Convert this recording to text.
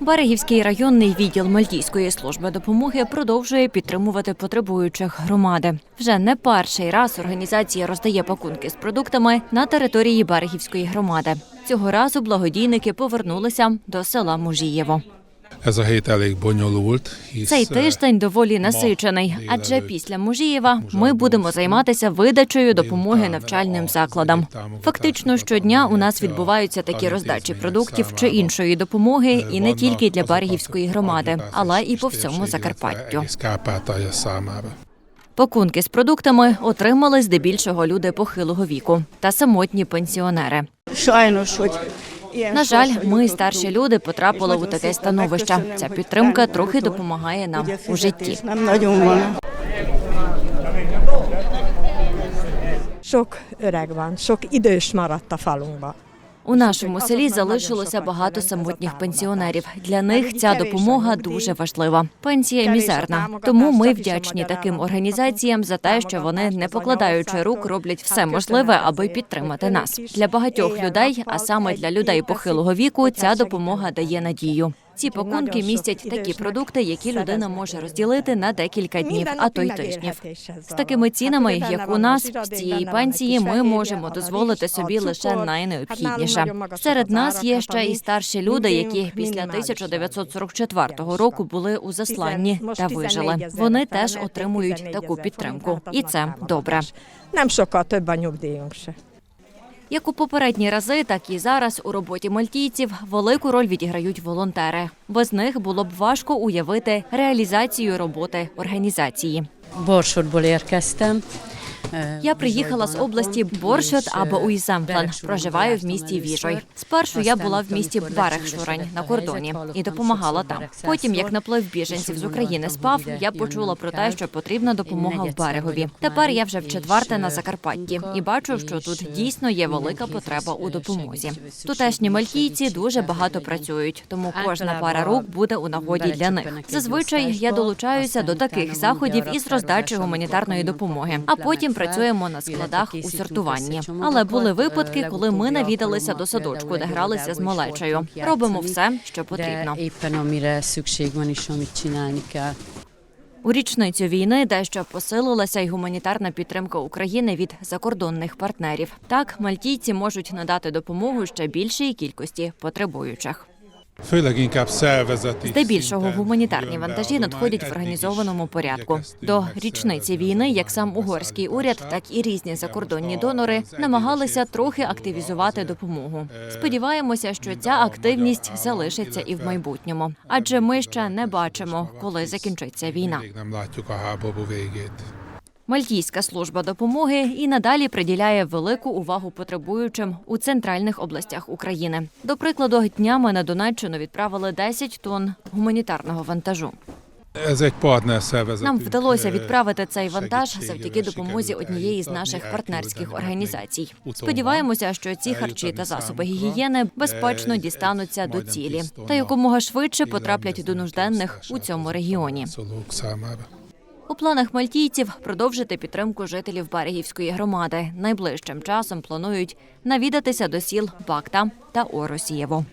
Берегівський районний відділ Мальтійської служби допомоги продовжує підтримувати потребуючих громади. Вже не перший раз організація роздає пакунки з продуктами на території Берегівської громади. Цього разу благодійники повернулися до села Мужієво. Ez a hét elég bonyolult, hisz Цей eh, тиждень доволі насичений, адже після Мужієва ми будемо займатися видачею допомоги навчальним закладам. Фактично щодня у нас відбуваються такі роздачі продуктів чи іншої допомоги, і не тільки для берегівської громади, але і по всьому Закарпаттю. Пакунки з продуктами отримали здебільшого люди похилого віку та самотні пенсіонери. Hogy ilyen На жаль, ми старші люди потрапили у таке становище. Ця підтримка трохи допомагає нам у житті. Sok öreg van, sok idős maradt a. У нашому селі залишилося багато самотніх пенсіонерів. Для них ця допомога дуже важлива. Пенсія мізерна. Тому ми вдячні таким організаціям за те, що вони, не покладаючи рук, роблять все можливе, аби підтримати нас. Для багатьох людей, а саме для людей похилого віку, ця допомога дає надію. Ці пакунки містять такі продукти, які людина може розділити на декілька днів, а то й тижнів. З такими цінами, як у нас, з цієї пенсії ми можемо дозволити собі лише найнеобхідніше. Серед нас є ще і старші люди, які після 1944 року були у засланні та вижили. Вони теж отримують таку підтримку, і це добре. Több a nyugdíjunk se. Як у попередні рази, так і зараз у роботі мальтійців велику роль відіграють волонтери. Без них було б важко уявити реалізацію роботи організації. Borsodból érkeztem. Я приїхала з області Боршот або Уйземплен. Проживаю в місті Віжой. Спершу я була в місті Барехшурань на кордоні і допомагала там. Потім, як наплив біженців з України спав, я почула про те, що потрібна допомога в берегові. Тепер я вже вчетверте на Закарпатті і бачу, що тут дійсно є велика потреба у допомозі. Тутешні мальтійці дуже багато працюють, тому кожна пара рук буде у нагоді для них. Зазвичай я долучаюся до таких заходів із роздачі гуманітарної допомоги, а потім працюємо на складах у сортуванні. Але були випадки, коли ми навідалися до садочку, де гралися з малечею. Робимо все, що потрібно. У річницю війни дещо посилилася й гуманітарна підтримка України від закордонних партнерів. Так, мальтійці можуть надати допомогу ще більшій кількості потребуючих. Főleg inkább szervezeti Здебільшого гуманітарні вантажі надходять в організованому порядку. До річниці війни, як сам угорський уряд, так і різні закордонні донори намагалися трохи активізувати допомогу. Сподіваємося, що ця активність залишиться і в майбутньому, адже ми ще не бачимо, коли закінчиться війна. Мальтійська служба допомоги і надалі приділяє велику увагу потребуючим у центральних областях України. До прикладу, днями на Донеччину відправили 10 тонн гуманітарного вантажу. Нам вдалося відправити цей вантаж завдяки допомозі однієї з наших партнерських організацій. Сподіваємося, що ці харчі та засоби гігієни безпечно дістануться до цілі та якомога швидше потраплять до нужденних у цьому регіоні. У планах мальтійців продовжити підтримку жителів берегівської громади. Найближчим часом планують навідатися до сіл Бакта та Оросієво.